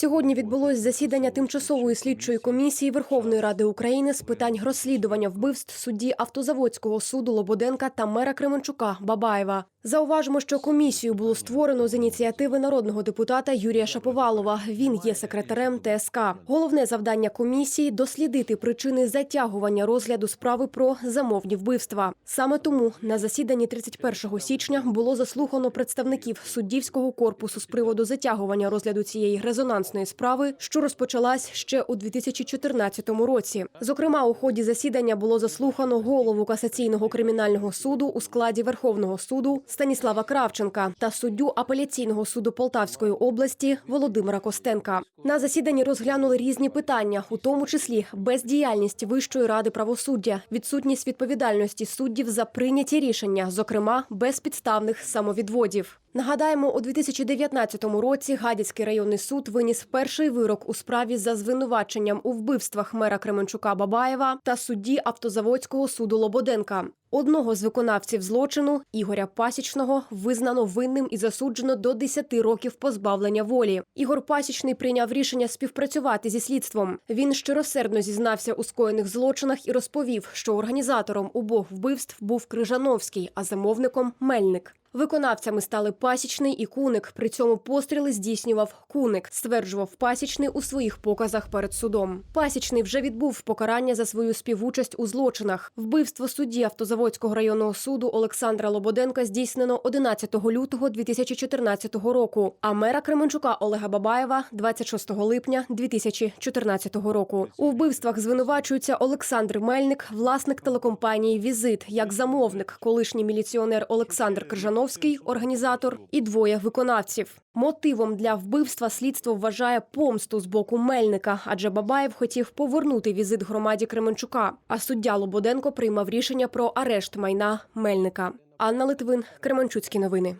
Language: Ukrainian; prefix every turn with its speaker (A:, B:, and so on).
A: Сьогодні відбулось засідання тимчасової слідчої комісії Верховної Ради України з питань розслідування вбивств судді автозаводського суду Лободенка та мера Кременчука Бабаєва. Зауважимо, що комісію було створено з ініціативи народного депутата Юрія Шаповалова. Він є секретарем ТСК. Головне завдання комісії дослідити причини затягування розгляду справи про замовні вбивства. Саме тому на засіданні 31 січня було заслухано представників суддівського корпусу з приводу затягування розгляду цієї резонансної справи, що розпочалась ще у 2014 році. Зокрема, у ході засідання було заслухано голову касаційного кримінального суду у складі Верховного суду Станіслава Кравченка та суддю апеляційного суду Полтавської області Володимира Костенка. На засіданні розглянули різні питання, у тому числі бездіяльність Вищої ради правосуддя, відсутність відповідальності суддів за прийняті рішення, зокрема безпідставних самовідводів. Нагадаємо, у 2019 році Гадяцький районний суд виніс перший вирок у справі за звинуваченням у вбивствах мера Кременчука Бабаєва та судді автозаводського суду Лободенка. Одного з виконавців злочину Ігоря Пасічного визнано винним і засуджено до 10 років позбавлення волі. Ігор Пасічний прийняв рішення співпрацювати зі слідством. Він щиросердно зізнався у скоєних злочинах і розповів, що організатором обох вбивств був Крижановський, а замовником Мельник. Виконавцями стали Пасічний і Куник. При цьому постріли здійснював Куник, стверджував Пасічний у своїх показах перед судом. Пасічний вже відбув покарання за свою співучасть у злочинах. Вбивство судді Автозаводського районного суду Олександра Лободенка здійснено 11 лютого 2014 року. А мера Кременчука Олега Бабаєва 26 липня 2014 року. У вбивствах звинувачується Олександр Мельник, власник телекомпанії Візит, як замовник, колишній міліціонер Олександр Крижановський, організатор, і двоє виконавців. Мотивом для вбивства слідство вважає помсту з боку Мельника, адже Бабаєв хотів повернути візит громаді Кременчука. А суддя Лободенко приймав рішення про арешт майна Мельника. Анна Литвин, Кременчуцькі новини.